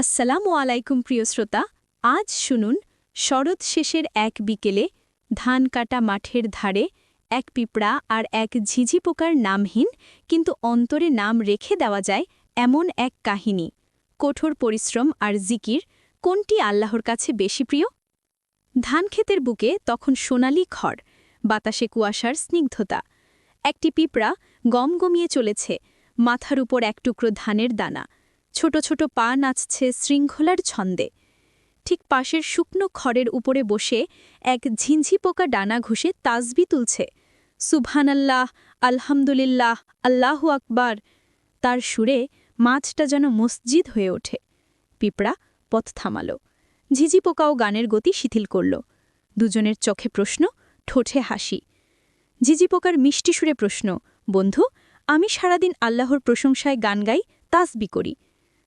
আসসালামু আলাইকুম প্রিয় শ্রোতা, আজ শুনুন শরৎ শেষের এক বিকেলে ধান কাটা মাঠের ধারে এক পিঁপড়া আর এক ঝিঝি পোকার নামহীন কিন্তু অন্তরে নাম রেখে দেওয়া যায় এমন এক কাহিনী। কঠোর পরিশ্রম আর জিকির কোনটি আল্লাহর কাছে বেশি প্রিয়? ধানক্ষেতের বুকে তখন সোনালি খড়, বাতাসে কুয়াশার স্নিগ্ধতা। একটি পিঁপড়া গম গমিয়ে চলেছে, মাথার উপর এক টুকরো ধানের দানা। ছোট ছোট পা নাচছে শৃঙ্খলার ছন্দে। ঠিক পাশের শুকনো খড়ের উপরে বসে এক ঝিঞ্ঝি পোকা ডানা ঘুষে তাজবি তুলছে। সুবহানাল্লাহ, আলহামদুলিল্লাহ, আল্লাহু আকবার। তার সুরে মাছটা যেন মসজিদ হয়ে ওঠে। পিঁপড়া পথ থামাল। ঝিঝি পোকাও গানের গতি শিথিল করল। দুজনের চোখে প্রশ্ন, ঠোঁটে হাসি। ঝিঝি পোকার মিষ্টি সুরে প্রশ্ন, বন্ধু, আমি সারাদিন আল্লাহর প্রশংসায় গান গাই তাসবি করি।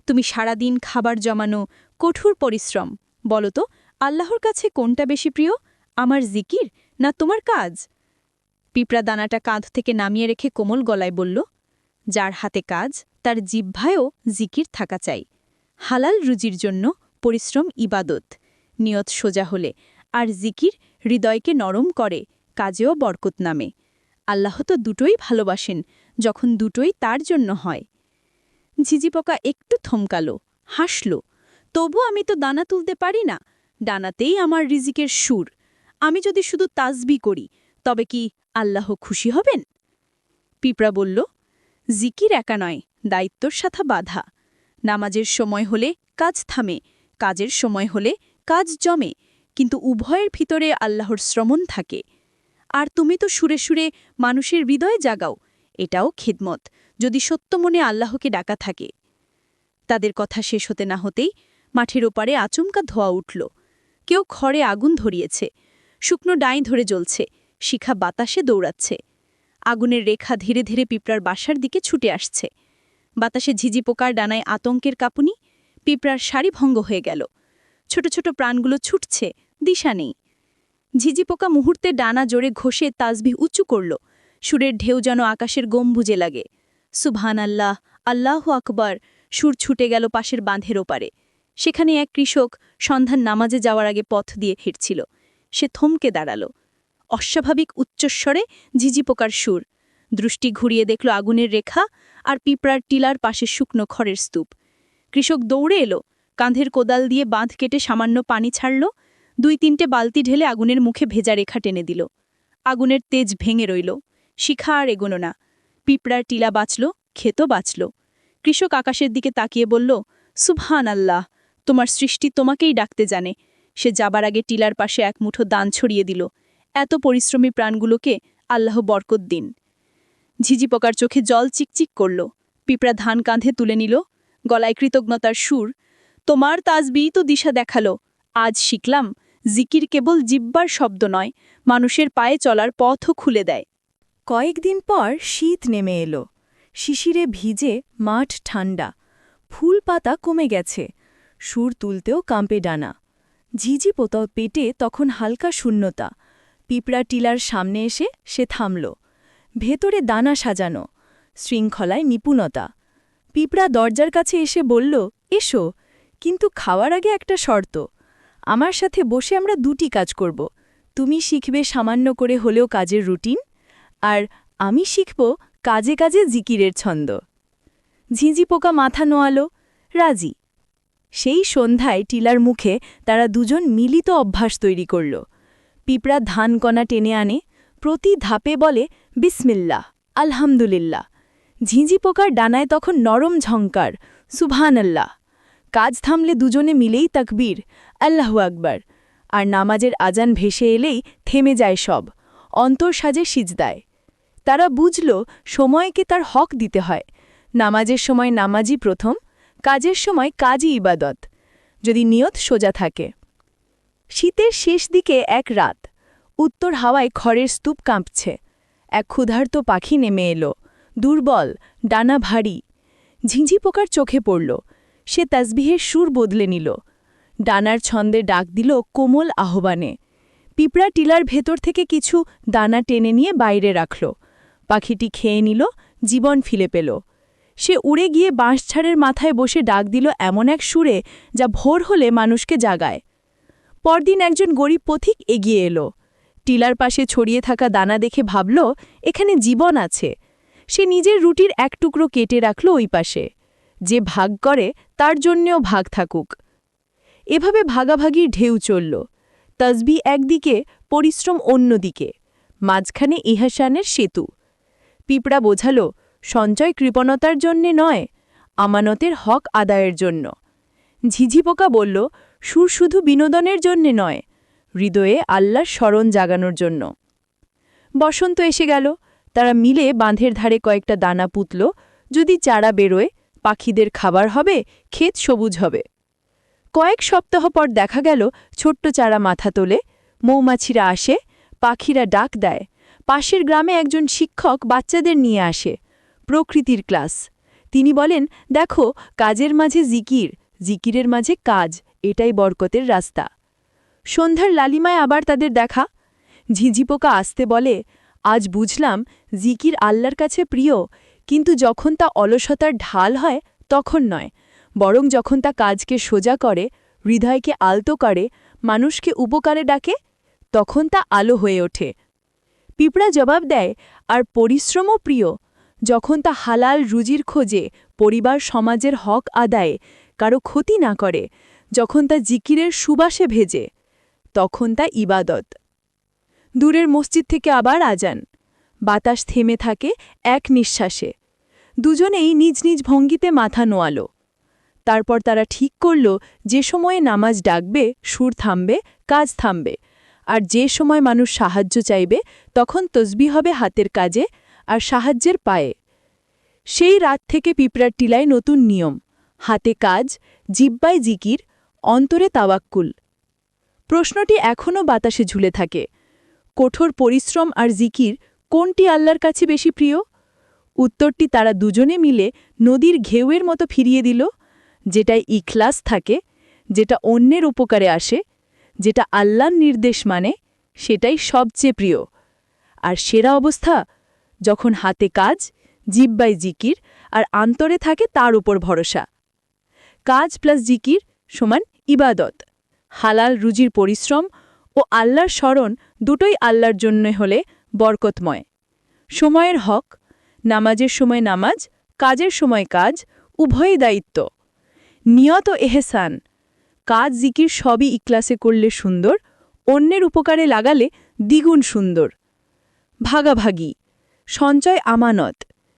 তুমি সারাদিন খাবার জমানো কঠোর পরিশ্রম। বলো তো আল্লাহর কাছে কোনটা বেশি প্রিয়, আমার জিকির না তোমার কাজ? পিঁপড়া দানাটা কাঁধ থেকে নামিয়ে রেখে কোমল গলায় বলল, যার হাতে কাজ, তার জিহ্বায়ও জিকির থাকা চাই। হালাল রুজির জন্য পরিশ্রম ইবাদত। নিয়ত সোজা হলে আর জিকির হৃদয়কে নরম করে, কাজেও বরকত নামে। আল্লাহ তো দুটোই ভালোবাসেন, যখন দুটোই তার জন্য হয়। ঝিঝিপোকা একটু থমকালো, হাসল, তবু আমি তো দানা তুলতে পারি না ডানাতেই আমার রিজিকের সুর। আমি যদি শুধু তাজবি করি, তবে কি আল্লাহ খুশি হবেন? পিঁপড়া বলল, জিকির একা নয়, দায়িত্বর সাথে বাধা। নামাজের সময় হলে কাজ থামে, কাজের সময় হলে কাজ জমে, কিন্তু উভয়ের ভিতরে আল্লাহর শ্রমণ থাকে। আর তুমি তো সুরে সুরে মানুষের হৃদয় জাগাও, এটাও খিদমত। যদি সত্য মনে আল্লাহকে ডাকা থাকে। তাদের কথা শেষ হতে না হতেই মাঠের ওপারে আচমকা ধোয়া উঠল। কেউ খড়ে আগুন ধরিয়েছে, শুকনো ডাই ধরে জ্বলছে, শিখা বাতাসে দৌড়াচ্ছে। আগুনের রেখা ধীরে ধীরে পিঁপড়ার বাসার দিকে ছুটে আসছে। বাতাসে ঝিঝি পোকার ডানায় আতঙ্কের কাপুনি, পিঁপড়ার শাড়ি ভঙ্গ হয়ে গেল। ছোট ছোট প্রাণগুলো ছুটছে, দিশা নেই। ঝিঝি পোকা মুহূর্তে ডানা জোরে ঘষে তাজবি উঁচু করল। সুরের ঢেউ যেন আকাশের গম্বুজে লাগে। সুবহান আল্লাহ আল্লাহ আকবর, সুর ছুটে গেল পাশের বাঁধের ওপারে। সেখানে এক কৃষক সন্ধান নামাজে যাওয়ার আগে পথ দিয়ে ফিরছিল। সে থমকে দাঁড়াল। অস্বাভাবিক উচ্চস্বরে ঝিঝি পোকার সুর। দৃষ্টি ঘুরিয়ে দেখল আগুনের রেখা আর পিঁপড়ার টিলার পাশে শুকনো খড়ের স্তূপ। কৃষক দৌড়ে এলো, কাঁধের কোদাল দিয়ে বাঁধ কেটে সামান্য পানি ছাড়ল, দুই তিনটে বালতি ঢেলে আগুনের মুখে ভেজা রেখা টেনে দিল। আগুনের তেজ ভেঙে রইল। শিখা আর এগোনো না। পিঁপড়ার টিলা বাঁচল ক্ষেত বাঁচল। কৃষক আকাশের দিকে তাকিয়ে বলল সুবহান আল্লাহ তোমার সৃষ্টি তোমাকেই ডাকতে জানে। সে যাবার আগে টিলার পাশে এক মুঠো দান ছড়িয়ে দিল। এত পরিশ্রমী প্রাণগুলোকে আল্লাহ বরকত দিন। ঝিঝি পোকার চোখে জল চিকচিক করল। পিঁপড়া ধান কাঁধে তুলে নিল। গলায় কৃতজ্ঞতার সুর, তোমার তাজবিই তো দিশা দেখাল। আজ শিখলাম, জিকির কেবল জিব্বার শব্দ নয়, মানুষের পায়ে চলার পথও খুলে দেয়। কয়েকদিন পর শীত নেমে এলো। শিশিরে ভিজে মাঠ ঠান্ডা ফুল পাতা কমে গেছে। সুর তুলতেও কাঁপে ডানা। ঝিঝি পোতাও পেটে তখন হালকা শূন্যতা। পিঁপড়া টিলার সামনে এসে সে থামল। ভেতরে দানা সাজানো। শৃঙ্খলায় নিপুণতা। পিঁপড়া দরজার কাছে এসে বলল, এসো, কিন্তু খাওয়ার আগে একটা শর্ত। আমার সাথে বসে আমরা দুটি কাজ করব। তুমি শিখবে সামান্য করে হলেও কাজের রুটিন আর আমি শিখব কাজে কাজে জিকিরের ছন্দ। ঝিঁঝি পোকা মাথা নোয়ালো, রাজি। সেই সন্ধ্যায় টিলার মুখে তারা দুজন মিলিত অভ্যাস তৈরি করল। পিঁপড়া ধান কণা টেনে আনে, প্রতি ধাপে বলে, বিসমিল্লাহ, আলহামদুলিল্লাহ। ঝিঁঝি পোকার ডানায় তখন নরম ঝঙ্কার সুবহানাল্লাহ। কাজ থামলে দুজনে মিলেই তাকবীর, আল্লাহু আকবার। আর নামাজের আজান ভেসে এলেই থেমে যায় সব, অন্তর সাজে সিজদায়। তারা বুঝল সময়কে তার হক দিতে হয়। নামাজের সময় নামাজই প্রথম, কাজের সময় কাজই ইবাদত। যদি নিয়ত সোজা থাকে। শীতের শেষ দিকে এক রাত, উত্তর হাওয়ায় খড়ের স্তূপ কাঁপছে। এক ক্ষুধার্ত পাখি নেমে এলো। দুর্বল, ডানা ভারী। ঝিঁঝি পোকার চোখে পড়ল। সে তাসবিহের সুর বদলে নিল। ডানার ছন্দে ডাক দিল কোমল আহ্বানে। পিঁপড়া টিলার ভেতর থেকে কিছু দানা টেনে নিয়ে বাইরে রাখল। পাখিটি খেয়ে নিল, জীবন ফিলে পেল। সে উড়ে গিয়ে বাঁশঝাড়ের মাথায় বসে ডাক দিল এমন এক সুরে যা ভোর হলে মানুষকে জাগায়। পরদিন একজন গরিব পথিক এগিয়ে এলো। টিলার পাশে ছড়িয়ে থাকা দানা দেখে ভাবল, এখানে জীবন আছে। সে নিজের রুটির এক টুকরো কেটে রাখল ওই পাশে। যে ভাগ করে, তার জন্যেও ভাগ থাকুক। এভাবে ভাগাভাগির ঢেউ চলল। তসবি একদিকে, পরিশ্রম অন্যদিকে। মাঝখানে ইহাসানের সেতু। পিঁপড়া বোঝাল, সঞ্চয় কৃপণতার জন্যে নয়, আমানতের হক আদায়ের জন্য। ঝিঝি পোকা বলল, সুর শুধু বিনোদনের জন্যে নয়, হৃদয়ে আল্লাহর স্মরণ জাগানোর জন্য। বসন্ত এসে গেল, তারা মিলে বাঁধের ধারে কয়েকটা দানা পুতল, যদি চারা বেরোয়, পাখিদের খাবার হবে, ক্ষেত সবুজ হবে। কয়েক সপ্তাহ পর দেখা গেল, ছোট্ট চারা মাথা তোলে, মৌমাছিরা আসে, পাখিরা ডাক দেয়। পাশের গ্রামে একজন শিক্ষক বাচ্চাদের নিয়ে আসে, প্রকৃতির ক্লাস। তিনি বলেন, দেখো, কাজের মাঝে জিকির, জিকিরের মাঝে কাজ, এটাই বরকতের রাস্তা। সন্ধ্যার লালিমায় আবার তাদের দেখা। ঝিঝিপোকা আসতে বলে, আজ বুঝলাম, জিকির আল্লাহর কাছে প্রিয়, কিন্তু যখন তা অলসতার ঢাল হয়, তখন নয়। বরং যখন তা কাজকে সোজা করে, হৃদয়কে আলতো করে, মানুষকে উপকারে ডাকে, তখন তা আলো হয়ে ওঠে। পিঁপড়া জবাব দেয়, আর পরিশ্রমও প্রিয়। যখন তা হালাল রুজির খোঁজে, পরিবার সমাজের হক আদায়ে, কারও ক্ষতি না করে, যখন তা জিকিরের সুবাসে ভেজে, তখন তা ইবাদত। দূরের মসজিদ থেকে আবার আজান। বাতাস থেমে থাকে এক নিঃশ্বাসে। দুজনেই নিজ নিজ ভঙ্গিতে মাথা নোয়ালো। তারপর তারা ঠিক করল, যে সময়ে নামাজ ডাকবে, সুর থামবে, কাজ থামবে। আর যে সময় মানুষ সাহায্য চাইবে, তখন তসবি হবে হাতের কাজে আর সাহায্যের পায়ে। সেই রাত থেকে পিঁপড়ার টিলায় নতুন নিয়ম, হাতে কাজ, জিব্বায় জিকির, অন্তরে তাওয়াক্কুল। প্রশ্নটি এখনও বাতাসে ঝুলে থাকে, কঠোর পরিশ্রম আর জিকির কোনটি আল্লাহর কাছে বেশি প্রিয়? উত্তরটি তারা দুজনে মিলে নদীর ঘেউয়ের মতো ফিরিয়ে দিল, যেটায় ইখলাস থাকে, যেটা অন্যের উপকারে আসে যেটা আল্লাহর নির্দেশ মানে সেটাই সবচেয়ে প্রিয়। আর সেরা অবস্থা, যখন হাতে কাজ জিব্বাই জিকির, আর আন্তরে থাকে তার উপর ভরসা। কাজ প্লাস জিকির সমান ইবাদত। হালাল রুজির পরিশ্রম ও আল্লাহর স্মরণ দুটোই আল্লাহর জন্য হলে বরকতময়। সময়ের হক, নামাজের সময় নামাজ, কাজের সময় কাজ উভয়ই দায়িত্ব। নিয়ত এহেসান কাজ জিকির সবই ইক্লাসে করলে সুন্দর, অন্যের উপকারে লাগালে দ্বিগুণ সুন্দর। ভাগাভাগি, সঞ্চয় আমানত,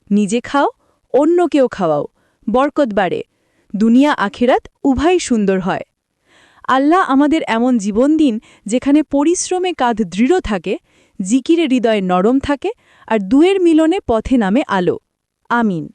নিজে খাও, অন্যকেও খাওয়াও, বরকত বাড়ে, দুনিয়া আখেরাত উভয় সুন্দর হয়। আল্লাহ আমাদের এমন জীবন দিন যেখানে পরিশ্রমে কাঁধ দৃঢ় থাকে, জিকিরে হৃদয় নরম থাকে আর দুয়ের মিলনে পথে নামে আলো। আমিন।